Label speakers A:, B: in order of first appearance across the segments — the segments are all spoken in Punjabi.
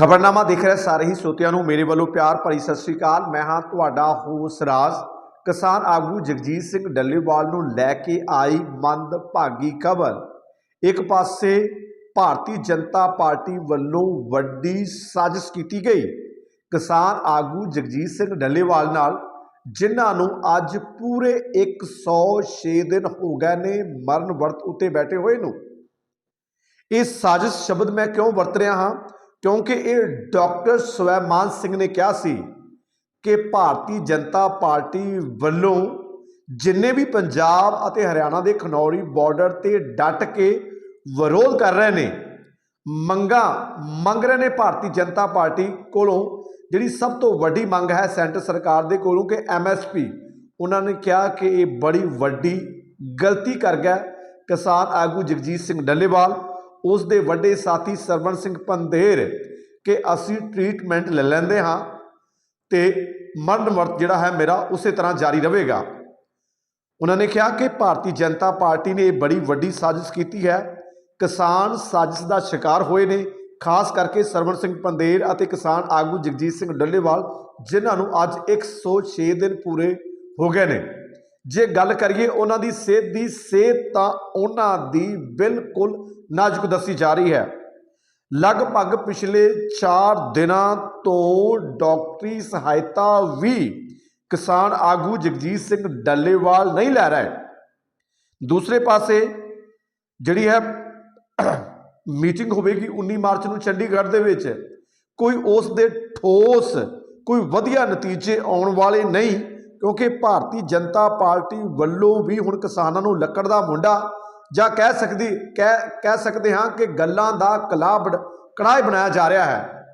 A: ਖਬਰਨਾਮਾ ਦੇਖ ਰਹੇ ਸਾਰੇ ਹੀ ਸੋਤਿਆਂ ਨੂੰ ਮੇਰੇ ਵੱਲੋਂ ਪਿਆਰ ਭਰੀ ਸਤਿ ਸ੍ਰੀ ਅਕਾਲ। ਮੈਂ ਹਾਂ ਤੁਹਾਡਾ ਹੋਸ ਰਾਜ। ਕਿਸਾਨ ਆਗੂ ਜਗਜੀਤ ਸਿੰਘ ਡੱਲੇਵਾਲ ਨੂੰ ਲੈ ਕੇ ਆਈ ਮੰਦਭਾਗੀ ਖਬਰ। ਇੱਕ ਪਾਸੇ ਭਾਰਤੀ ਜਨਤਾ ਪਾਰਟੀ ਵੱਲੋਂ ਵੱਡੀ ਸਾਜ਼ਿਸ਼ ਕੀਤੀ ਗਈ। ਕਿਸਾਨ ਆਗੂ ਜਗਜੀਤ ਸਿੰਘ ਡੱਲੇਵਾਲ ਨਾਲ, ਜਿਨ੍ਹਾਂ ਨੂੰ ਅੱਜ ਪੂਰੇ 106 ਦਿਨ ਹੋ ਗਏ ਨੇ ਮਰਨ ਵਰਤ ਉੱਤੇ ਬੈਠੇ ਹੋਏ ਨੂੰ। ਇਹ ਸਾਜ਼ਿਸ਼ ਸ਼ਬਦ ਮੈਂ ਕਿਉਂ ਵਰਤ ਰਿਹਾ ਹਾਂ? ਕਿਉਂਕਿ ਇਹ ਡਾਕਟਰ ਸਵੈਮਾਨ ਸਿੰਘ ਨੇ ਕਿਹਾ ਸੀ ਕਿ ਭਾਰਤੀ ਜਨਤਾ ਪਾਰਟੀ ਵੱਲੋਂ ਜਿੰਨੇ ਵੀ ਪੰਜਾਬ ਅਤੇ ਹਰਿਆਣਾ ਦੇ ਖਨੌਰੀ ਬਾਰਡਰ ਤੇ ਡਟ ਕੇ ਵਿਰੋਧ ਕਰ ਰਹੇ ਨੇ, ਮੰਗਾਂ ਮੰਗ ਰਹੇ ਨੇ ਭਾਰਤੀ ਜਨਤਾ ਪਾਰਟੀ ਕੋਲੋਂ, ਜਿਹੜੀ ਸਭ ਤੋਂ ਵੱਡੀ ਮੰਗ ਹੈ ਸੈਂਟਰ ਸਰਕਾਰ ਦੇ ਕੋਲੋਂ ਕਿ ਐਮਐਸਪੀ ਉਹਨਾਂ ਨੇ ਕਿਹਾ ਕਿ ਇਹ ਬੜੀ ਵੱਡੀ ਗਲਤੀ ਕਰ ਗਿਆ ਕਿਸਾਨ ਆਗੂ ਜਗਜੀਤ ਸਿੰਘ ਡੱਲੇਵਾਲ। ਉਸ ਦੇ ਵੱਡੇ ਸਾਥੀ ਸਰਵਣ ਸਿੰਘ ਪੰਦੇਰ ਕਿ ਅਸੀਂ ਟ੍ਰੀਟਮੈਂਟ ਲੈ ਲੈਂਦੇ ਹਾਂ ਤੇ ਮਰਨ ਵਰਤ ਜਿਹੜਾ ਹੈ ਮੇਰਾ ਉਸੇ ਤਰ੍ਹਾਂ ਜਾਰੀ ਰਹੇਗਾ। ਉਹਨਾਂ ਨੇ ਕਿਹਾ ਕਿ ਭਾਰਤੀ ਜਨਤਾ ਪਾਰਟੀ ਨੇ ਇਹ ਬੜੀ ਵੱਡੀ ਸਾਜ਼ਿਸ਼ ਕੀਤੀ ਹੈ। ਕਿਸਾਨ ਸਾਜ਼ਿਸ਼ ਦਾ ਸ਼ਿਕਾਰ ਹੋਏ ਨੇ, ਖਾਸ ਕਰਕੇ ਸਰਵਣ ਸਿੰਘ ਪੰਧੇਰ ਅਤੇ ਕਿਸਾਨ ਆਗੂ ਜਗਜੀਤ ਸਿੰਘ ਡੱਲੇਵਾਲ, ਜਿਨ੍ਹਾਂ ਨੂੰ ਅੱਜ 106 ਦਿਨ ਪੂਰੇ ਹੋ ਗਏ ਨੇ। ਜੇ ਗੱਲ ਕਰੀਏ ਉਹਨਾਂ ਦੀ ਸਿਹਤ ਦੀ, ਸਿਹਤ ਤਾਂ ਉਹਨਾਂ ਦੀ ਬਿਲਕੁਲ ਨਾਜ਼ੁਕ ਦੱਸੀ ਜਾ ਰਹੀ ਹੈ। ਲਗਭਗ ਪਿਛਲੇ 4 ਦਿਨਾਂ ਤੋਂ ਡਾਕਟਰੀ ਸਹਾਇਤਾ ਵੀ ਕਿਸਾਨ ਆਗੂ ਜਗਜੀਤ ਸਿੰਘ ਡੱਲੇਵਾਲ ਨਹੀਂ ਲੈ ਰਹੇ। ਦੂਸਰੇ ਪਾਸੇ ਜਿਹੜੀ ਹੈ, ਮੀਟਿੰਗ ਹੋਵੇਗੀ 19 ਮਾਰਚ ਨੂੰ ਚੰਡੀਗੜ੍ਹ ਦੇ ਵਿੱਚ। ਕੋਈ ਉਸ ਦੇ ਠੋਸ, ਕੋਈ ਵਧੀਆ ਨਤੀਜੇ ਆਉਣ ਵਾਲੇ ਨਹੀਂ, ਕਿਉਂਕਿ ਭਾਰਤੀ ਜਨਤਾ ਪਾਰਟੀ ਵੱਲੋਂ ਵੀ ਹੁਣ ਕਿਸਾਨਾਂ ਨੂੰ ਲੱਕੜ ਦਾ ਮੁੰਡਾ ਜਾਂ ਕਹਿ ਸਕਦੀ, ਕਹਿ ਕਹਿ ਸਕਦੇ ਹਾਂ ਕਿ ਗੱਲਾਂ ਦਾ ਕਲਾਬੜ ਕੜਾਹ ਬਣਾਇਆ ਜਾ ਰਿਹਾ ਹੈ।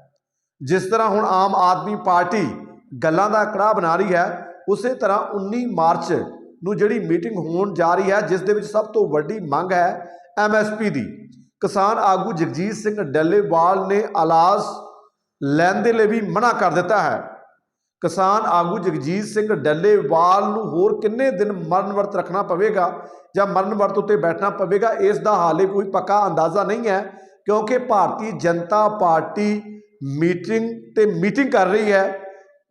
A: ਜਿਸ ਤਰ੍ਹਾਂ ਹੁਣ ਆਮ ਆਦਮੀ ਪਾਰਟੀ ਗੱਲਾਂ ਦਾ ਕੜਾਹ ਬਣਾ ਰਹੀ ਹੈ, ਉਸੇ ਤਰ੍ਹਾਂ 19 ਮਾਰਚ ਨੂੰ ਜਿਹੜੀ ਮੀਟਿੰਗ ਹੋਣ ਜਾ ਰਹੀ ਹੈ, ਜਿਸ ਦੇ ਵਿੱਚ ਸਭ ਤੋਂ ਵੱਡੀ ਮੰਗ ਹੈ ਐਮਐਸਪੀ ਦੀ। ਕਿਸਾਨ ਆਗੂ ਜਗਜੀਤ ਸਿੰਘ ਡੱਲੇਵਾਲ ਨੇ ਇਲਾਜ ਲੈਣ ਦੇ ਲਈ ਵੀ ਮਨਾ ਕਰ ਦਿੱਤਾ ਹੈ। ਕਿਸਾਨ ਆਗੂ ਜਗਜੀਤ ਸਿੰਘ ਡੱਲੇਵਾਲ ਨੂੰ ਹੋਰ ਕਿੰਨੇ ਦਿਨ ਮਰਨ ਵਰਤ ਰੱਖਣਾ ਪਵੇਗਾ ਜਾਂ ਮਰਨ ਵਰਤ ਉੱਤੇ ਬੈਠਣਾ ਪਵੇਗਾ, ਇਸ ਦਾ ਹਾਲੇ ਕੋਈ ਪੱਕਾ ਅੰਦਾਜ਼ਾ ਨਹੀਂ ਹੈ, ਕਿਉਂਕਿ ਭਾਰਤੀ ਜਨਤਾ ਪਾਰਟੀ ਮੀਟਿੰਗ ਤੇ ਮੀਟਿੰਗ ਕਰ ਰਹੀ ਹੈ।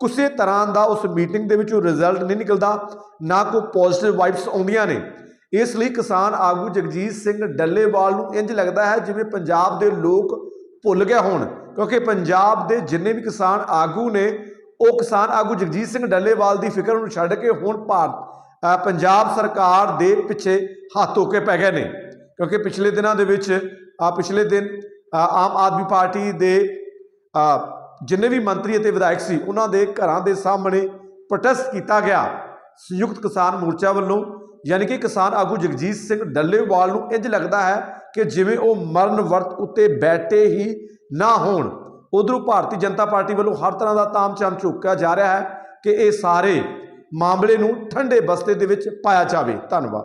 A: ਕਿਸੇ ਤਰ੍ਹਾਂ ਦਾ ਉਸ ਮੀਟਿੰਗ ਦੇ ਵਿੱਚੋਂ ਰਿਜ਼ਲਟ ਨਹੀਂ ਨਿਕਲਦਾ, ਨਾ ਕੋਈ ਪੋਜ਼ਿਟਿਵ ਵਾਈਬਸ ਆਉਂਦੀਆਂ ਨੇ। ਇਸ ਲਈ ਕਿਸਾਨ ਆਗੂ ਜਗਜੀਤ ਸਿੰਘ ਡੱਲੇਵਾਲ ਨੂੰ ਇੰਜ ਲੱਗਦਾ ਹੈ ਜਿਵੇਂ ਪੰਜਾਬ ਦੇ ਲੋਕ ਭੁੱਲ ਗਏ ਹੋਣ, ਕਿਉਂਕਿ ਪੰਜਾਬ ਦੇ ਜਿੰਨੇ ਵੀ ਕਿਸਾਨ ਆਗੂ ਨੇ ਉਹ ਕਿਸਾਨ ਆਗੂ ਜਗਜੀਤ ਸਿੰਘ ਡੱਲੇਵਾਲ ਦੀ ਫਿਕਰ ਨੂੰ ਛੱਡ ਕੇ ਹੁਣ ਭਾਰਤ ਪੰਜਾਬ ਸਰਕਾਰ ਦੇ ਪਿੱਛੇ ਹੱਥ ਧੋ ਕੇ ਪੈ ਗਏ ਨੇ। ਕਿਉਂਕਿ ਪਿਛਲੇ ਦਿਨਾਂ ਦੇ ਵਿੱਚ ਆ ਪਿਛਲੇ ਦਿਨ ਆਮ ਆਦਮੀ ਪਾਰਟੀ ਦੇ ਜਿੰਨੇ ਵੀ ਮੰਤਰੀ ਅਤੇ ਵਿਧਾਇਕ ਸੀ, ਉਹਨਾਂ ਦੇ ਘਰਾਂ ਦੇ ਸਾਹਮਣੇ ਪ੍ਰੋਟੈਸਟ ਕੀਤਾ ਗਿਆ। ਸੰਯੁਕਤ ਕਿਸਾਨ ਮੋਰਚਾ ਵੱਲੋਂ, ਯਾਨੀ ਕਿ ਕਿਸਾਨ ਆਗੂ ਜਗਜੀਤ ਸਿੰਘ ਡੱਲੇਵਾਲ ਨੂੰ ਇੰਜ ਲੱਗਦਾ ਹੈ ਕਿ ਜਿਵੇਂ ਉਹ ਮਰਨ ਵਰਤ ਉੱਤੇ ਬੈਠੇ ਹੀ ਨਾ ਹੋਣ। ਉਧਰੋਂ ਭਾਰਤੀ ਜਨਤਾ ਪਾਰਟੀ ਵੱਲੋਂ ਹਰ ਤਰ੍ਹਾਂ ਦਾ ਤਾਮਝਾਮ ਝੋਕਿਆ ਜਾ ਰਿਹਾ ਹੈ ਕਿ ਇਹ ਸਾਰੇ ਮਾਮਲੇ ਨੂੰ ਠੰਡੇ ਬਸਤੇ ਦੇ ਵਿੱਚ ਪਾਇਆ ਜਾਵੇ। ਧੰਨਵਾਦ।